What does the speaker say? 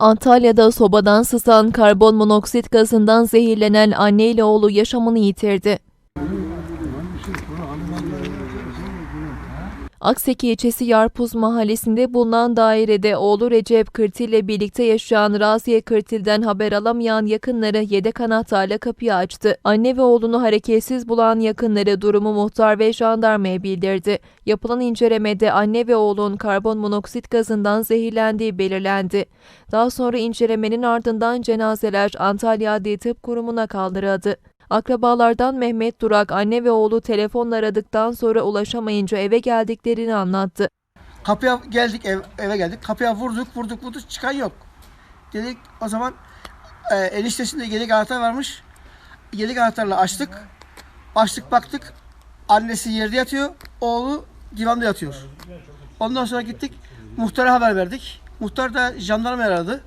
Antalya'da sobadan sızan karbon monoksit gazından zehirlenen anne ile oğlu yaşamını yitirdi. Akseki ilçesi Yarpuz mahallesinde bulunan dairede oğlu Recep Kırtil ile birlikte yaşayan Raziye Kırtil'den haber alamayan yakınları yedek anahtarla kapıyı açtı. Anne ve oğlunu hareketsiz bulan yakınları durumu muhtar ve jandarmaya bildirdi. Yapılan incelemede anne ve oğlun karbon monoksit gazından zehirlendiği belirlendi. Daha sonra incelemenin ardından cenazeler Antalya Adli Tıp Kurumu'na kaldırıldı. Akrabalardan Mehmet Durak anne ve oğlu telefonla aradıktan sonra ulaşamayınca eve geldiklerini anlattı. Kapıya geldik ev, eve geldik. Kapıya vurduk vurduk vurduk çıkan yok. Dedik o zaman e, eniştesinde yedek anahtar varmış. Yedek anahtarla açtık. Açtık baktık. Annesi yerde yatıyor. Oğlu divanda yatıyor. Ondan sonra gittik. Muhtara haber verdik. Muhtar da jandarma aradı.